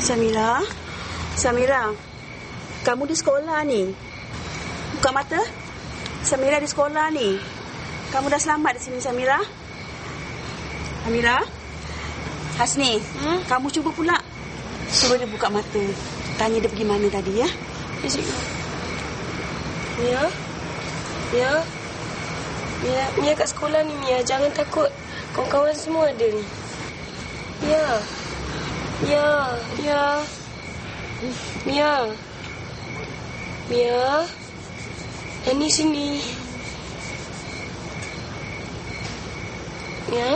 Samira? Samira? Kamu di sekolah ni? Buka mata? Samira di sekolah ni. Kamu dah selamat di sini, Samira? Samira? Hasni, hmm? kamu cuba pula. Suruh dia buka mata. Tanya dia pergi mana tadi, ya? Ya, cikgu. Mia? Mia? Mia, Mia kat sekolah ni, Mia. Jangan takut. Kawan-kawan semua ada ni. Mia. Mia. Mia. Mia. Mia. Ini sini. Mia.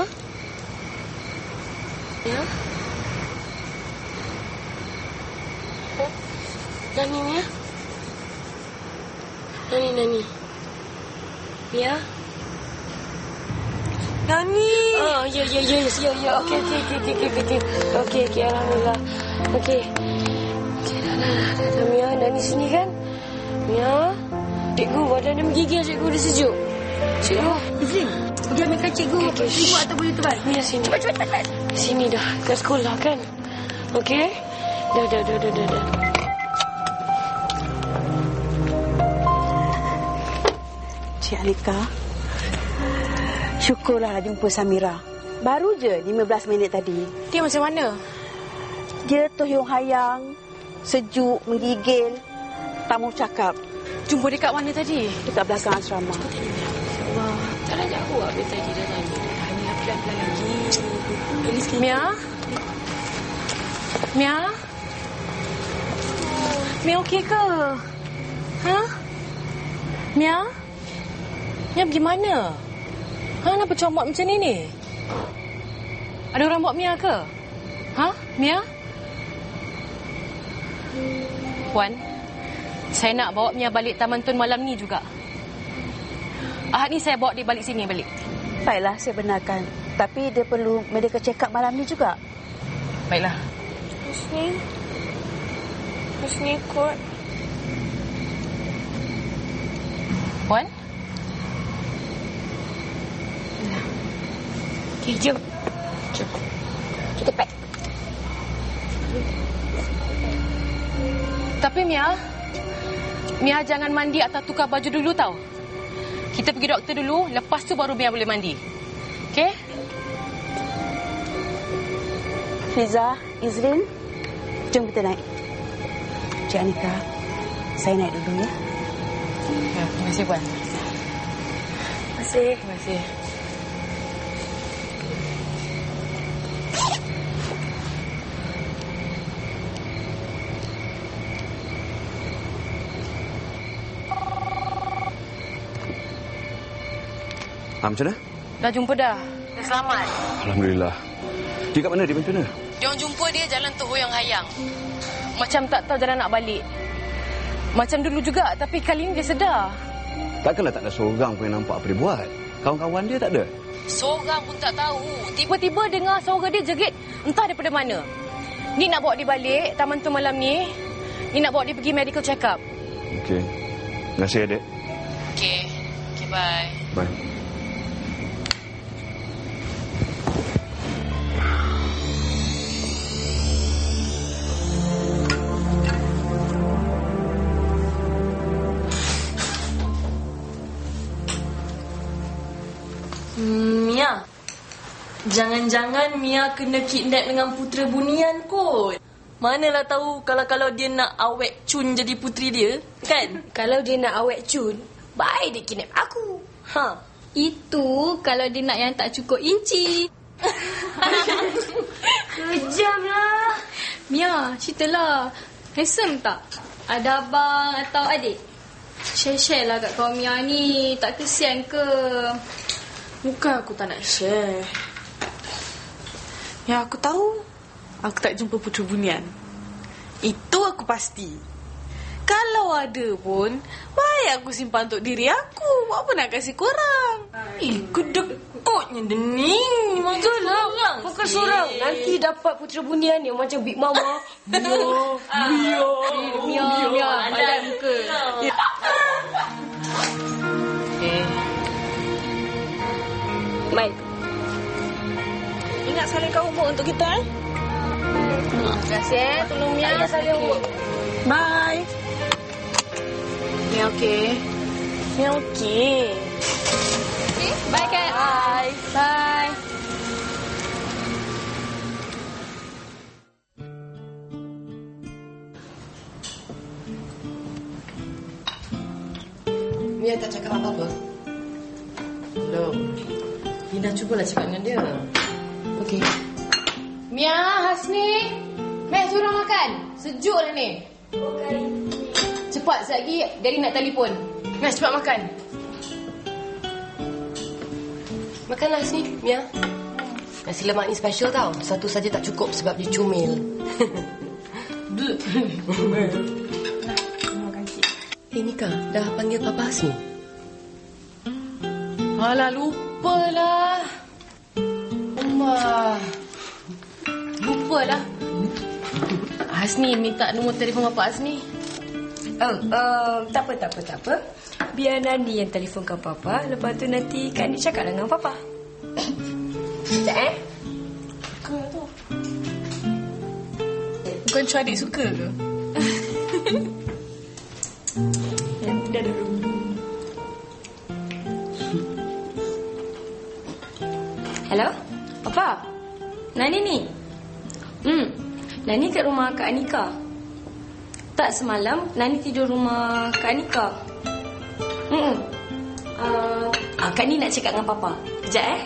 Mia. Nani, Mia? Nani, Nani. Mia? Nani! Oh, ya, ya, ya, ya, ya. Okey, okey, okey, okey, okey, okey. Okey, okey, Alhamdulillah. Okey. Okey, dah. Mia, Nani sini kan? Mia? Cikgu, badan dia menggigil, cikgu. Dia sejuk. Cikgu. Izin, pergi ambilkan cikgu. Okey, okey. Cikgu atau boleh tuan? Mia, sini. Cepat, cepat, cepat. Sini dah. Kat sekolah kan? Okey? Dah, dah, dah, dah, dah, dah. Cik Alika. Syukurlah jumpa Samira. Baru je 15 minit tadi. Dia macam mana? Dia tohyong hayang, sejuk, menggigil. Tak mau cakap. Jumpa dia kat mana tadi? Dekat belakang asrama. Wah, tak nak jauh lah. Dia tadi dah tanya. Tanya pelan-pelan lagi. Ini sikit. Mia? Mia? Mia okey ke? Ha? Mia? Mia pergi mana? Ha, kenapa comot macam ni ni? Ada orang bawa Mia ke? Ha? Mia? Puan, saya nak bawa Mia balik Taman Tun malam ni juga. Ahad ni saya bawa dia balik sini balik. Baiklah, saya benarkan. Tapi dia perlu medical check up malam ni juga. Baiklah. Husni. Husni kot. Puan? Jom. Kita pack. Tapi Mia, Mia jangan mandi atau tukar baju dulu tau. Kita pergi doktor dulu, lepas tu baru Mia boleh mandi. Okey? Fiza, Izrin, jom kita naik. Cik Anika, saya naik dulu ya. Ya, terima kasih Puan. Terima kasih. Terima kasih. Ha, macam mana? Dah jumpa dah. Dah selamat. Alhamdulillah. Dia kat mana? Dia macam mana? Dia orang jumpa dia jalan tu Hoyong Hayang. Macam tak tahu jalan nak balik. Macam dulu juga, tapi kali ni dia sedar. Takkanlah tak ada seorang pun yang nampak apa dia buat. Kawan-kawan dia tak ada. Seorang pun tak tahu. Tiba-tiba dengar suara dia jerit entah daripada mana. Ni nak bawa dia balik taman tu malam ni. Ni nak bawa dia pergi medical check up. Okey. Terima kasih, adik. Okey. Okey, bye. Bye. Jangan-jangan Mia kena kidnap dengan putera bunian kot. Manalah tahu kalau-kalau dia nak awet cun jadi puteri dia, kan? Kalau dia nak awet cun, baik dia kidnap aku. Ha. Itu kalau dia nak yang tak cukup inci. Kejam lah. Mia, ceritalah. Handsome tak? Ada abang atau adik? Share-share lah kat kawan Mia ni. Tak kesian ke? Bukan aku tak nak share. Yang aku tahu, aku tak jumpa Putera Bunian. Itu aku pasti. Kalau ada pun, baik aku simpan untuk diri aku. Buat apa nak kasih korang? Eh, kedekutnya dening. Betul lah. Bukan seorang. Nanti dapat putera bunian yang macam Big Mama. Mia. Mia. Mia, Kau umur untuk kita, eh? Terima kasih eh. Tolong Mia. Ya, saya Bye. Ni okey. Mia okey. Okay, bye Kat. Bye. Bye. Mia tak cakap apa-apa. Belum. Linda cubalah cakap dengan dia. Okey. Mia, Hasni. Mek suruh makan. Sejuk dah ni. Cepat, sekejap lagi Daddy nak telefon. Mek cepat makan. Makanlah sini, Mia. Nasi lemak ni special tau. Satu saja tak cukup sebab dia comel. Eh, Nika, dah panggil Papa Hasni? Alah, lupalah. Umar. Lupalah. Hasni minta nombor telefon Bapak Hasni. Oh, uh, tak apa, tak apa, tak apa. Biar Nani yang telefonkan Papa. Lepas tu nanti Kak Ni cakap dengan Papa. Sekejap eh. Bukan cu adik suka ke? Papa? Nani ni? Hmm. Nani kat rumah Kak Anika. Tak semalam Nani tidur rumah Kak Anika. Hmm. Uh, Kak Ni nak cakap dengan Papa. Sekejap eh.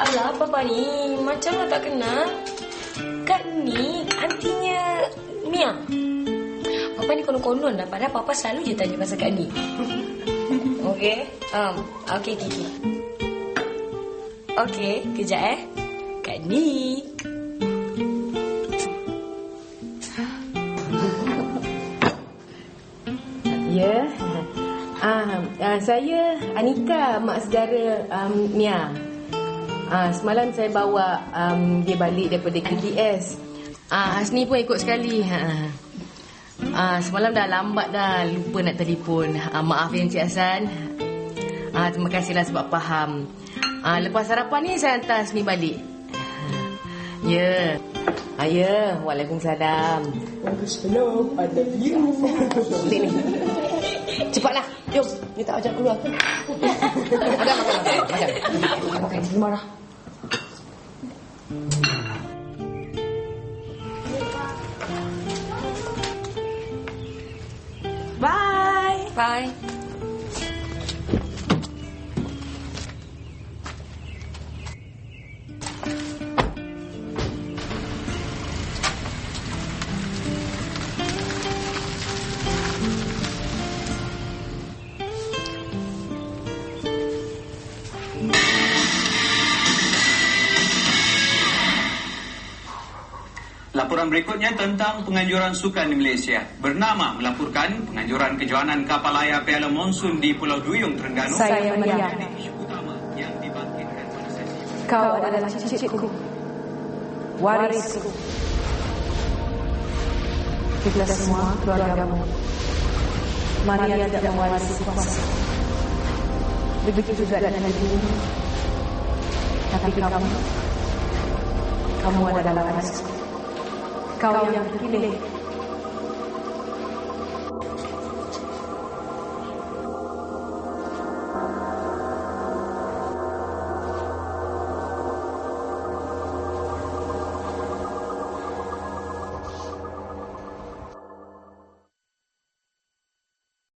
Alah, Papa ni macam lah tak kenal. Kak Ni antinya Mia. Papa ni konon-konon dah. Padahal Papa selalu je tanya pasal Kak Ni. Okey. Um, okey, okey, okey. Okey, kejap eh. Kak Ni. Ya. Ah, ah, saya Anika, mak saudara um, Mia. Ah, semalam saya bawa um, dia balik daripada KTS. Ah, Hasni pun ikut sekali. Ha. Ah, semalam dah lambat dah, lupa nak telefon. Ah, maaf ya Encik Hassan. Ah, terima kasihlah sebab faham. Ah, lepas sarapan ni saya hantar Hasni balik. Ya. Ah, ya. Waalaikumsalam. Waalaikumsalam. Ada you. Sini. Cepatlah. Jom. Dia tak ajak keluar. makan, makan, makan. Makan. Makan. Dia marah. Bye. Bye. Laporan berikutnya tentang penganjuran sukan di Malaysia. Bernama melaporkan penganjuran kejohanan kapal layar Piala Monsun di Pulau Duyung, Terengganu. Saya sesi Kau adalah cicitku. Warisku. Kita semua keluargamu. Maria tidak mewarisi kuasa. Begitu juga dengan ibumu. Tapi kamu, kamu adalah warisku. Kau yang terpilih